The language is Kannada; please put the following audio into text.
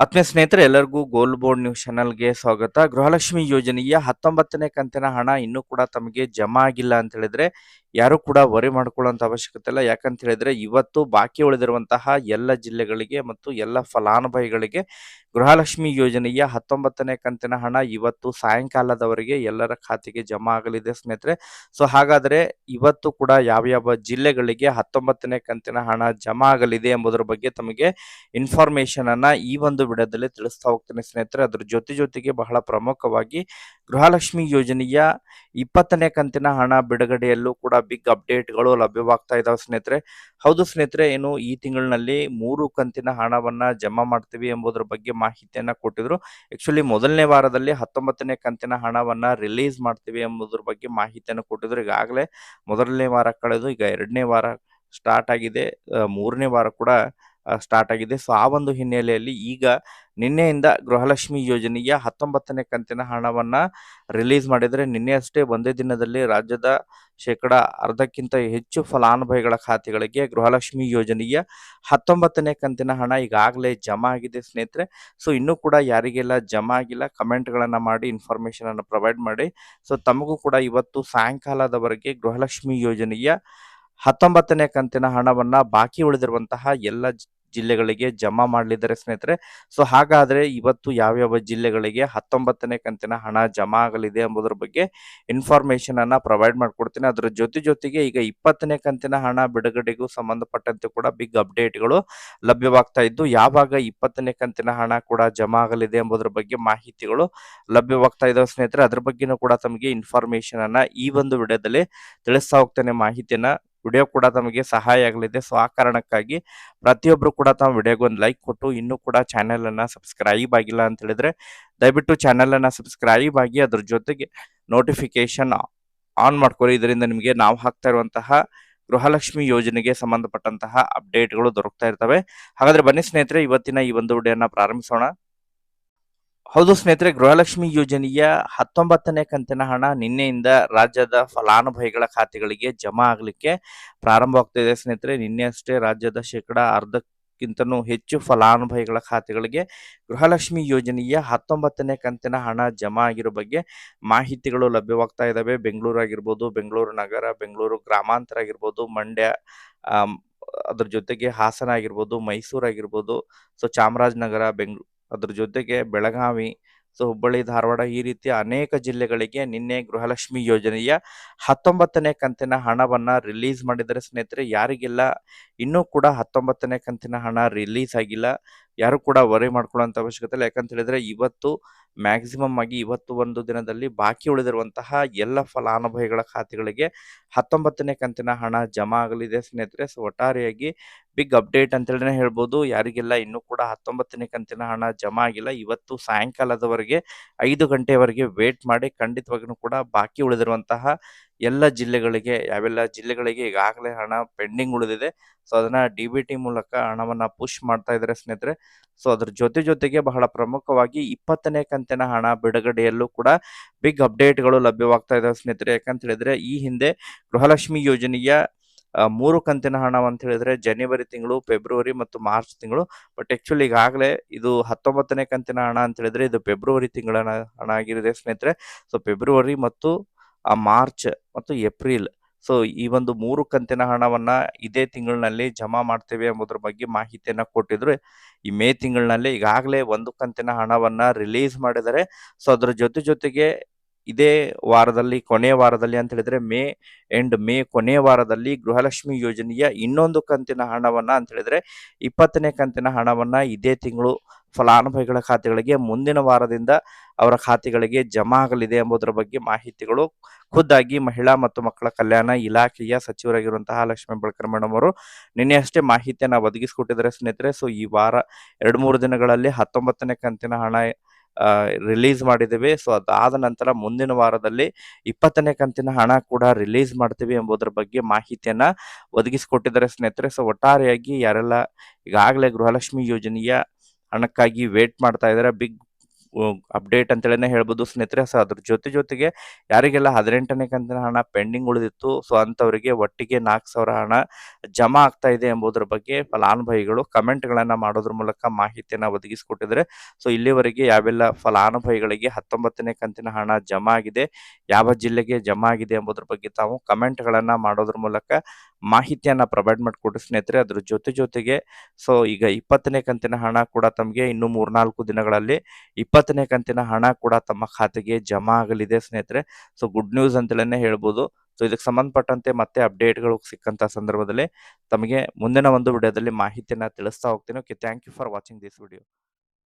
ಆತ್ಮೀಯ ಸ್ನೇಹಿತರೆ, ಎಲ್ಲರಿಗೂ ಗೋಲ್ಡ್ ಬೋರ್ಡ್ ನ್ಯೂಸ್ ಚಾನಲ್ಗೆ ಸ್ವಾಗತ. ಗೃಹಲಕ್ಷ್ಮಿ ಯೋಜನೆಯ ಹತ್ತೊಂಬತ್ತನೇ ಕಂತಿನ ಹಣ ಇನ್ನೂ ಕೂಡ ತಮಗೆ ಜಮಾ ಆಗಿಲ್ಲ ಅಂತ ಹೇಳಿದ್ರೆ ಯಾರು ಕೂಡ ವರಿ ಮಾಡ್ಕೊಳ್ಳುವಂತ ಅವಶ್ಯಕತೆ ಇಲ್ಲ. ಯಾಕಂತ ಹೇಳಿದ್ರೆ ಇವತ್ತು ಬಾಕಿ ಉಳಿದಿರುವಂತಹ ಎಲ್ಲ ಜಿಲ್ಲೆಗಳಿಗೆ ಮತ್ತು ಎಲ್ಲ ಫಲಾನುಭವಿಗಳಿಗೆ ಗೃಹಲಕ್ಷ್ಮಿ ಯೋಜನೆಯ ಹತ್ತೊಂಬತ್ತನೇ ಕಂತಿನ ಹಣ ಇವತ್ತು ಸಾಯಂಕಾಲದವರೆಗೆ ಎಲ್ಲರ ಖಾತೆಗೆ ಜಮಾ ಆಗಲಿದೆ ಸ್ನೇಹಿತರೆ. ಸೊ ಹಾಗಾದ್ರೆ ಇವತ್ತು ಕೂಡ ಯಾವ ಯಾವ ಜಿಲ್ಲೆಗಳಿಗೆ ಹತ್ತೊಂಬತ್ತನೇ ಕಂತಿನ ಹಣ ಜಮಾ ಆಗಲಿದೆ ಎಂಬುದರ ಬಗ್ಗೆ ತಮಗೆ ಇನ್ಫಾರ್ಮೇಶನ್ ಅನ್ನ ಈ ಒಂದು ವಿಡಿಯೋದಲ್ಲಿ ತಿಳಿಸ್ತಾ ಹೋಗ್ತೇನೆ ಸ್ನೇಹಿತರೆ. ಅದ್ರ ಜೊತೆ ಜೊತೆಗೆ ಬಹಳ ಪ್ರಮುಖವಾಗಿ ಗೃಹಲಕ್ಷ್ಮಿ ಯೋಜನೆಯ ಇಪ್ಪತ್ತನೇ ಕಂತಿನ ಹಣ ಬಿಡುಗಡೆಯಲ್ಲೂ ಕೂಡ ಬಿಗ್ ಅಪ್ಡೇಟ್ಗಳು ಲಭ್ಯವಾಗ್ತಾ ಇದಾವೆ ಸ್ನೇಹಿತರೆ. ಹೌದು ಸ್ನೇಹಿತರೆ, ಏನು ಈ ತಿಂಗಳಿನಲ್ಲಿ ಮೂರು ಕಂತಿನ ಹಣವನ್ನ ಜಮಾ ಮಾಡ್ತೀವಿ ಎಂಬುದರ ಬಗ್ಗೆ ಮಾಹಿತಿಯನ್ನ ಕೊಟ್ಟಿದ್ರು. ಆಕ್ಚುಲಿ ಮೊದಲನೇ ವಾರದಲ್ಲಿ ಹತ್ತೊಂಬತ್ತನೇ ಕಂತಿನ ಹಣವನ್ನ ರಿಲೀಸ್ ಮಾಡ್ತೀವಿ ಎಂಬುದರ ಬಗ್ಗೆ ಮಾಹಿತಿಯನ್ನು ಕೊಟ್ಟಿದ್ರು. ಈಗಾಗಲೇ ಮೊದಲನೇ ವಾರ ಕಳೆದು ಈಗ ಎರಡನೇ ವಾರ ಸ್ಟಾರ್ಟ್ ಆಗಿದೆ. ಮೂರನೇ ವಾರ ಕೂಡ ಸ್ಟಾರ್ಟ್ ಆಗಿದೆ. ಸೊ ಆ ಒಂದು ಹಿನ್ನೆಲೆಯಲ್ಲಿ ಈಗ ನಿನ್ನೆಯಿಂದ ಗೃಹಲಕ್ಷ್ಮಿ ಯೋಜನೆಯ ಹತ್ತೊಂಬತ್ತನೇ ಕಂತಿನ ಹಣವನ್ನ ರಿಲೀಸ್ ಮಾಡಿದರೆ ನಿನ್ನೆ ಅಷ್ಟೇ ಒಂದೇ ದಿನದಲ್ಲಿ ರಾಜ್ಯದ ಶೇಕಡ ಅರ್ಧಕ್ಕಿಂತ ಹೆಚ್ಚು ಫಲಾನುಭವಿಗಳ ಖಾತೆಗಳಿಗೆ ಗೃಹಲಕ್ಷ್ಮಿ ಯೋಜನೆಯ ಹತ್ತೊಂಬತ್ತನೇ ಕಂತಿನ ಹಣ ಈಗಾಗಲೇ ಜಮಾ ಆಗಿದೆ ಸ್ನೇಹಿತರೆ. ಸೊ ಇನ್ನೂ ಕೂಡ ಯಾರಿಗೆಲ್ಲ ಜಮಾ ಆಗಿಲ್ಲ ಕಮೆಂಟ್ಗಳನ್ನು ಮಾಡಿ ಇನ್ಫಾರ್ಮೇಷನನ್ನು ಪ್ರೊವೈಡ್ ಮಾಡಿ. ಸೊ ತಮಗೂ ಕೂಡ ಇವತ್ತು ಸಾಯಂಕಾಲದವರೆಗೆ ಗೃಹಲಕ್ಷ್ಮಿ ಯೋಜನೆಯ ಹತ್ತೊಂಬತ್ತನೇ ಕಂತಿನ ಹಣವನ್ನ ಬಾಕಿ ಉಳಿದಿರುವಂತಹ ಎಲ್ಲ ಜಿಲ್ಲೆಗಳಿಗೆ ಜಮಾ ಮಾಡಲಿದ್ದಾರೆ ಸ್ನೇಹಿತರೆ. ಸೊ ಹಾಗಾದ್ರೆ ಇವತ್ತು ಯಾವ್ಯಾವ ಜಿಲ್ಲೆಗಳಿಗೆ ಹತ್ತೊಂಬತ್ತನೇ ಕಂತಿನ ಹಣ ಜಮಾ ಆಗಲಿದೆ ಎಂಬುದರ ಬಗ್ಗೆ ಇನ್ಫಾರ್ಮೇಶನ್ ಅನ್ನ ಪ್ರೊವೈಡ್ ಮಾಡ್ಕೊಡ್ತೀನಿ. ಅದರ ಜೊತೆ ಜೊತೆಗೆ ಈಗ ಇಪ್ಪತ್ತನೇ ಕಂತಿನ ಹಣ ಬಿಡುಗಡೆಗೂ ಸಂಬಂಧಪಟ್ಟಂತೆ ಕೂಡ ಬಿಗ್ ಅಪ್ಡೇಟ್ಗಳು ಲಭ್ಯವಾಗ್ತಾ ಇದ್ದು, ಯಾವಾಗ ಇಪ್ಪತ್ತನೇ ಕಂತಿನ ಹಣ ಕೂಡ ಜಮಾ ಆಗಲಿದೆ ಎಂಬುದರ ಬಗ್ಗೆ ಮಾಹಿತಿಗಳು ಲಭ್ಯವಾಗ್ತಾ ಇದಾವೆ ಸ್ನೇಹಿತರೆ. ಅದ್ರ ಬಗ್ಗೆನೂ ಕೂಡ ತಮಗೆ ಇನ್ಫಾರ್ಮೇಶನ್ ಅನ್ನ ಈ ಒಂದು ವಿಡಿಯೋದಲ್ಲಿ ತಿಳಿಸ್ತಾ ಹೋಗ್ತೇನೆ ಮಾಹಿತಿಯನ್ನ. ವಿಡಿಯೋ ಕೂಡ ತಮಗೆ ಸಹಾಯ ಆಗಲಿದೆ. ಸೊ ಆ ಕಾರಣಕ್ಕಾಗಿ ಪ್ರತಿಯೊಬ್ಬರು ಕೂಡ ತಮ್ಮ ವಿಡಿಯೋಗೆ ಒಂದು ಲೈಕ್ ಕೊಟ್ಟು ಇನ್ನೂ ಕೂಡ ಚಾನೆಲ್ ಅನ್ನ ಸಬ್ಸ್ಕ್ರೈಬ್ ಆಗಿಲ್ಲ ಅಂತ ಹೇಳಿದ್ರೆ ದಯವಿಟ್ಟು ಚಾನೆಲ್ ಅನ್ನ ಸಬ್ಸ್ಕ್ರೈಬ್ ಆಗಿ ಅದ್ರ ಜೊತೆಗೆ ನೋಟಿಫಿಕೇಶನ್ ಆನ್ ಮಾಡ್ಕೊಳ್ಳಿ. ಇದರಿಂದ ನಿಮಗೆ ನಾವು ಹಾಕ್ತಾ ಇರುವಂತಹ ಗೃಹಲಕ್ಷ್ಮಿ ಯೋಜನೆಗೆ ಸಂಬಂಧಪಟ್ಟಂತಹ ಅಪ್ಡೇಟ್ಗಳು ದೊರಕ್ತಾ ಇರ್ತವೆ. ಹಾಗಾದ್ರೆ ಬನ್ನಿ ಸ್ನೇಹಿತರೆ, ಇವತ್ತಿನ ಈ ಒಂದು ವಿಡಿಯೋನ ಪ್ರಾರಂಭಿಸೋಣ. ಹೌದು ಸ್ನೇಹಿತರೆ, ಗೃಹಲಕ್ಷ್ಮಿ ಯೋಜನೆಯ ಹತ್ತೊಂಬತ್ತನೇ ಕಂತಿನ ಹಣ ನಿನ್ನೆಯಿಂದ ರಾಜ್ಯದ ಫಲಾನುಭವಿಗಳ ಖಾತೆಗಳಿಗೆ ಜಮಾ ಆಗಲಿಕ್ಕೆ ಪ್ರಾರಂಭವಾಗ್ತಿದೆ ಸ್ನೇಹಿತರೆ. ನಿನ್ನೆ ಅಷ್ಟೇ ರಾಜ್ಯದ ಶೇಕಡ ಅರ್ಧಕ್ಕಿಂತನೂ ಹೆಚ್ಚು ಫಲಾನುಭವಿಗಳ ಖಾತೆಗಳಿಗೆ ಗೃಹಲಕ್ಷ್ಮಿ ಯೋಜನೆಯ ಹತ್ತೊಂಬತ್ತನೇ ಕಂತಿನ ಹಣ ಜಮಾ ಆಗಿರೋ ಬಗ್ಗೆ ಮಾಹಿತಿಗಳು ಲಭ್ಯವಾಗ್ತಾ ಇದ್ದಾವೆ ಬೆಂಗಳೂರು ಆಗಿರ್ಬೋದು, ಬೆಂಗಳೂರು ನಗರ, ಬೆಂಗಳೂರು ಗ್ರಾಮಾಂತರ ಆಗಿರ್ಬೋದು, ಮಂಡ್ಯ ಅದ್ರ ಜೊತೆಗೆ ಹಾಸನ ಆಗಿರ್ಬೋದು, ಮೈಸೂರು ಆಗಿರ್ಬೋದು. ಸೊ ಚಾಮರಾಜನಗರ ಬೆಂಗ್ ಅದ್ರ ಜೊತೆಗೆ ಬೆಳಗಾವಿ, ಸೊ ಹುಬ್ಬಳ್ಳಿ, ಧಾರವಾಡ ಈ ರೀತಿ ಅನೇಕ ಜಿಲ್ಲೆಗಳಿಗೆ ನಿನ್ನೆ ಗೃಹಲಕ್ಷ್ಮಿ ಯೋಜನೆಯ ಹತ್ತೊಂಬತ್ತನೇ ಕಂತಿನ ಹಣವನ್ನ ರಿಲೀಸ್ ಮಾಡಿದರೆ ಸ್ನೇಹಿತರೆ, ಯಾರಿಗೆಲ್ಲ ಇನ್ನೂ ಕೂಡ ಹತ್ತೊಂಬತ್ತನೇ ಕಂತಿನ ಹಣ ರಿಲೀಸ್ ಆಗಿಲ್ಲ, ಯಾರು ಕೂಡ ವರಿ ಮಾಡ್ಕೊಳ್ಳೋಂಥ ಅವಶ್ಯಕತೆ ಇಲ್ಲ. ಯಾಕಂತ ಹೇಳಿದ್ರೆ, ಇವತ್ತು ಮ್ಯಾಕ್ಸಿಮಮ್ ಆಗಿ ಇವತ್ತು ಒಂದು ದಿನದಲ್ಲಿ ಬಾಕಿ ಉಳಿದಿರುವಂತಹ ಎಲ್ಲ ಫಲಾನುಭವಿಗಳ ಖಾತೆಗಳಿಗೆ ಹತ್ತೊಂಬತ್ತನೇ ಕಂತಿನ ಹಣ ಜಮಾ ಆಗಲಿದೆ ಸ್ನೇಹಿತರೆ. ಸೊ ಒಟ್ಟಾರೆಯಾಗಿ ಬಿಗ್ ಅಪ್ಡೇಟ್ ಅಂತ ಹೇಳಿದ್ರೆ ಹೇಳ್ಬೋದು. ಯಾರಿಗೆಲ್ಲ ಇನ್ನೂ ಕೂಡ ಹತ್ತೊಂಬತ್ತನೇ ಕಂತಿನ ಹಣ ಜಮಾ ಆಗಿಲ್ಲ, ಇವತ್ತು ಸಾಯಂಕಾಲದವರೆಗೆ ಐದು ಗಂಟೆವರೆಗೆ ವೇಟ್ ಮಾಡಿ ಖಂಡಿತವಾಗಿಯೂ ಕೂಡ ಬಾಕಿ ಉಳಿದಿರುವಂತಹ ಎಲ್ಲ ಜಿಲ್ಲೆಗಳಿಗೆ, ಯಾವೆಲ್ಲ ಜಿಲ್ಲೆಗಳಿಗೆ ಈಗಾಗಲೇ ಹಣ ಪೆಂಡಿಂಗ್ ಉಳಿದಿದೆ. ಸೊ ಅದನ್ನ ಡಿ ಬಿ ಟಿ ಮೂಲಕ ಹಣವನ್ನ ಪುಷ್ ಮಾಡ್ತಾ ಇದ್ದಾರೆ ಸ್ನೇಹಿತರೆ ಸೊ ಅದ್ರ ಜೊತೆ ಜೊತೆಗೆ ಬಹಳ ಪ್ರಮುಖವಾಗಿ ಇಪ್ಪತ್ತನೇ ಕಂತಿನ ಹಣ ಬಿಡುಗಡೆಯಲ್ಲೂ ಕೂಡ ಬಿಗ್ ಅಪ್ಡೇಟ್ಗಳು ಲಭ್ಯವಾಗ್ತಾ ಇದಾವೆ ಸ್ನೇಹಿತರೆ. ಯಾಕಂತ ಹೇಳಿದ್ರೆ, ಈ ಹಿಂದೆ ಗೃಹಲಕ್ಷ್ಮಿ ಯೋಜನೆಯ ಮೂರು ಕಂತಿನ ಹಣ ಅಂತ ಹೇಳಿದ್ರೆ ಜನವರಿ ತಿಂಗಳು, ಫೆಬ್ರವರಿ ಮತ್ತು ಮಾರ್ಚ್ ತಿಂಗಳು. ಬಟ್ ಆಕ್ಚುಲಿ ಈಗಾಗಲೇ ಇದು ಹತ್ತೊಂಬತ್ತನೇ ಕಂತಿನ ಹಣ ಅಂತ ಹೇಳಿದ್ರೆ ಇದು ಫೆಬ್ರವರಿ ತಿಂಗಳ ಹಣ ಹಣ ಆಗಿರುತ್ತೆ ಸ್ನೇಹಿತರೆ. ಸೊ ಫೆಬ್ರವರಿ ಮತ್ತು ಆ ಮಾರ್ಚ್ ಮತ್ತು ಏಪ್ರಿಲ್. ಸೊ, ಈ ಒಂದು ಮೂರು ಕಂತಿನ ಹಣವನ್ನ ಇದೇ ತಿಂಗಳಿನಲ್ಲಿ ಜಮಾ ಮಾಡ್ತೇವೆ ಎಂಬುದರ ಬಗ್ಗೆ ಮಾಹಿತಿಯನ್ನ ಕೊಟ್ಟಿದ್ರು. ಈ ಮೇ ತಿಂಗಳಿನಲ್ಲಿ ಈಗಾಗಲೇ ಒಂದು ಕಂತಿನ ಹಣವನ್ನ ರಿಲೀಸ್ ಮಾಡಿದ್ದಾರೆ ಸೊ, ಅದರ ಜೊತೆ ಜೊತೆಗೆ ಇದೇ ವಾರದಲ್ಲಿ, ಕೊನೆಯ ವಾರದಲ್ಲಿ ಅಂತ ಹೇಳಿದ್ರೆ ಮೇ ಎಂಡ್ ಮೇ ಕೊನೆಯ ವಾರದಲ್ಲಿ ಗೃಹಲಕ್ಷ್ಮಿ ಯೋಜನೆಯ ಇನ್ನೊಂದು ಕಂತಿನ ಹಣವನ್ನ ಅಂತ ಹೇಳಿದ್ರೆ ಇಪ್ಪತ್ತನೇ ಕಂತಿನ ಹಣವನ್ನ ಇದೇ ತಿಂಗಳು ಫಲಾನುಭವಿಗಳ ಖಾತೆಗಳಿಗೆ ಮುಂದಿನ ವಾರದಿಂದ ಅವರ ಖಾತೆಗಳಿಗೆ ಜಮಾ ಆಗಲಿದೆ ಎಂಬುದರ ಬಗ್ಗೆ ಮಾಹಿತಿಗಳು ಖುದ್ದಾಗಿ ಮಹಿಳಾ ಮತ್ತು ಮಕ್ಕಳ ಕಲ್ಯಾಣ ಇಲಾಖೆಯ ಸಚಿವರಾಗಿರುವಂತಹ ಲಕ್ಷ್ಮೀ ಬೆಳಕರ್ ಮೇಡಮ್ ಅವರು ನಿನ್ನೆ ಅಷ್ಟೇ ಮಾಹಿತಿಯನ್ನು ಒದಗಿಸಿಕೊಟ್ಟಿದ್ದಾರೆ ಸ್ನೇಹಿತರೆ. ಸೊ ಈ ವಾರ ಎರಡು ಮೂರು ದಿನಗಳಲ್ಲಿ ಹತ್ತೊಂಬತ್ತನೇ ಕಂತಿನ ಹಣ ರಿಲೀಸ್ ಮಾಡಿದ್ದೇವೆ. ಸೊ ಅದಾದ ನಂತರ ಮುಂದಿನ ವಾರದಲ್ಲಿ ಇಪ್ಪತ್ತನೇ ಕಂತಿನ ಹಣ ಕೂಡ ರಿಲೀಸ್ ಮಾಡ್ತೀವಿ ಎಂಬುದರ ಬಗ್ಗೆ ಮಾಹಿತಿಯನ್ನ ಒದಗಿಸಿಕೊಟ್ಟಿದ್ದಾರೆ ಸ್ನೇಹಿತರೆ. ಸೊ ಒಟ್ಟಾರೆಯಾಗಿ ಯಾರೆಲ್ಲ ಈಗಾಗಲೇ ಗೃಹಲಕ್ಷ್ಮಿ ಯೋಜನೆಯ ಹಣಕ್ಕಾಗಿ ವೇಟ್ ಮಾಡ್ತಾ ಇದ್ದಾರೆ ಬಿಗ್ ಅಪ್ಡೇಟ್ ಅಂತೇಳಿನೇ ಹೇಳ್ಬೋದು. ಸ್ನೇಹಿತರೆ ಸೊ ಅದ್ರ ಜೊತೆ ಜೊತೆಗೆ ಯಾರಿಗೆಲ್ಲ ಹದಿನೆಂಟನೇ ಕಂತಿನ ಹಣ ಪೆಂಡಿಂಗ್ ಉಳಿದಿತ್ತು ಸೊ ಅಂಥವರಿಗೆ ಒಟ್ಟಿಗೆ ನಾಲ್ಕು ಸಾವಿರ ಹಣ ಜಮಾ ಆಗ್ತಾ ಇದೆ ಎಂಬುದರ ಬಗ್ಗೆ ಫಲಾನುಭವಿಗಳು ಕಮೆಂಟ್ಗಳನ್ನು ಮಾಡೋದ್ರ ಮೂಲಕ ಮಾಹಿತಿಯನ್ನು ಒದಗಿಸಿಕೊಟ್ಟಿದ್ದಾರೆ. ಸೊ ಇಲ್ಲಿವರೆಗೆ ಯಾವೆಲ್ಲ ಫಲಾನುಭವಿಗಳಿಗೆ ಹತ್ತೊಂಬತ್ತನೇ ಕಂತಿನ ಹಣ ಜಮಾ ಆಗಿದೆ, ಯಾವ ಜಿಲ್ಲೆಗೆ ಜಮಾ ಆಗಿದೆ ಎಂಬುದರ ಬಗ್ಗೆ ತಾವು ಕಮೆಂಟ್ಗಳನ್ನು ಮಾಡೋದ್ರ ಮೂಲಕ ಮಾಹಿತಿಯನ್ನು ಪ್ರೊವೈಡ್ ಮಾಡಿಕೊಡ್ರಿ ಸ್ನೇಹಿತರೆ. ಅದ್ರ ಜೊತೆ ಜೊತೆಗೆ ಸೊ ಈಗ ಇಪ್ಪತ್ತನೇ ಕಂತಿನ ಹಣ ಕೂಡ ತಮಗೆ ಇನ್ನು ಮೂರ್ನಾಲ್ಕು ದಿನಗಳಲ್ಲಿ ಇಪ್ಪತ್ತನೇ ಕಂತಿನ ಹಣ ಕೂಡ ತಮ್ಮ ಖಾತೆಗೆ ಜಮಾ ಆಗಲಿದೆ ಸ್ನೇಹಿತರೆ. ಸೊ ಗುಡ್ ನ್ಯೂಸ್ ಅಂತಲೇ ಹೇಳ್ಬೋದು. ಸೊ ಇದಕ್ಕೆ ಸಂಬಂಧಪಟ್ಟಂತೆ ಮತ್ತೆ ಅಪ್ಡೇಟ್ಗಳು ಸಿಕ್ಕಂತ ಸಂದರ್ಭದಲ್ಲಿ ತಮಗೆ ಮುಂದಿನ ಒಂದು ವಿಡಿಯೋದಲ್ಲಿ ಮಾಹಿತಿಯನ್ನು ತಿಳಿಸ್ತಾ ಹೋಗ್ತೀನಿ. Okay thank you for watching this video